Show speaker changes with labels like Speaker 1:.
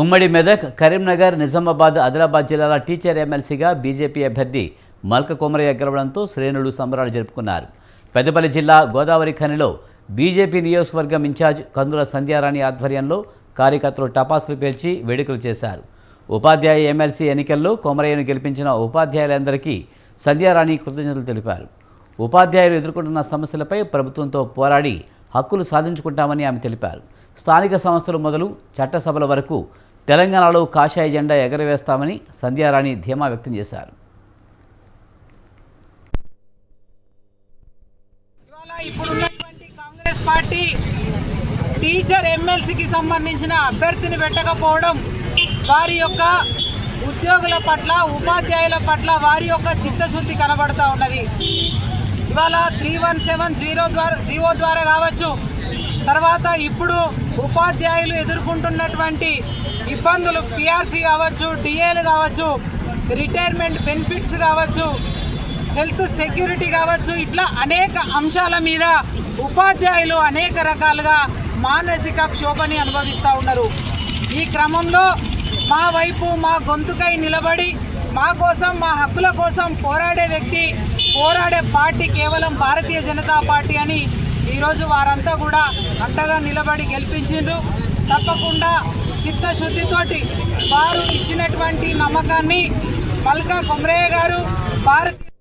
Speaker 1: ఉమ్మడి మెదక్ కరీంనగర్ నిజామాబాద్ ఆదిలాబాద్ జిల్లాల టీచర్ ఎమ్మెల్సీగా బీజేపీ అభ్యర్థి మల్క కొమరయ్య గెలవడంతో శ్రేణులు సంబరాలు జరుపుకున్నారు. పెద్దపల్లి జిల్లా గోదావరి ఖనిలో బీజేపీ నియోజకవర్గం ఇన్ఛార్జ్ కందుల సంధ్యారాణి ఆధ్వర్యంలో కార్యకర్తలు టపాసులు పేల్చి వేడుకలు చేశారు. ఉపాధ్యాయ ఎమ్మెల్సీ ఎన్నికల్లో కొమరయ్యను గెలిపించిన ఉపాధ్యాయులందరికీ సంధ్యారాణి కృతజ్ఞతలు తెలిపారు. ఉపాధ్యాయులు ఎదుర్కొంటున్న సమస్యలపై ప్రభుత్వంతో పోరాడి హక్కులు సాధించుకుంటామని ఆమె తెలిపారు. స్థానిక సంస్థలు మొదలు చట్టసభల వరకు తెలంగాణలో కాషాయ జెండా ఎగరవేస్తామని సంధ్యారాణి ధీమా వ్యక్తం చేశారు.
Speaker 2: ఇవాళ ఇప్పుడున్నటువంటి కాంగ్రెస్ పార్టీ టీచర్ ఎమ్మెల్సీకి సంబంధించిన అభ్యర్థిని పెట్టకపోవడం వారి యొక్క ఉద్యోగుల పట్ల ఉపాధ్యాయుల పట్ల వారి యొక్క చిత్తశుద్ధి కనబడతా ఉన్నది. ఇవాళ త్రీ వన్ సెవెన్ జీరో ద్వారా జీవో ద్వారా కావచ్చు తర్వాత ఇప్పుడు ఉపాధ్యాయులు ఎదుర్కొంటున్నటువంటి ఇబ్బందులు పిఆర్సీ కావచ్చు డిఏలు కావచ్చు రిటైర్మెంట్ బెనిఫిట్స్ కావచ్చు హెల్త్ సెక్యూరిటీ కావచ్చు ఇట్లా అనేక అంశాల మీద ఉపాధ్యాయులు అనేక రకాలుగా మానసిక క్షోభని అనుభవిస్తూ ఉన్నారు. ఈ క్రమంలో మా వైపు మా గొంతుకై నిలబడి మా కోసం మా హక్కుల కోసం పోరాడే వ్యక్తి పోరాడే పార్టీ కేవలం భారతీయ జనతా పార్టీ అని ఈరోజు వారంతా కూడా అంతగా నిలబడి గెలిపించిండ్రు. తప్పకుండా చిత్తశుద్ధితోటి వారు ఇచ్చినటువంటి నమ్మకాన్ని మల్కా కొమరయ్య గారు భారతీయ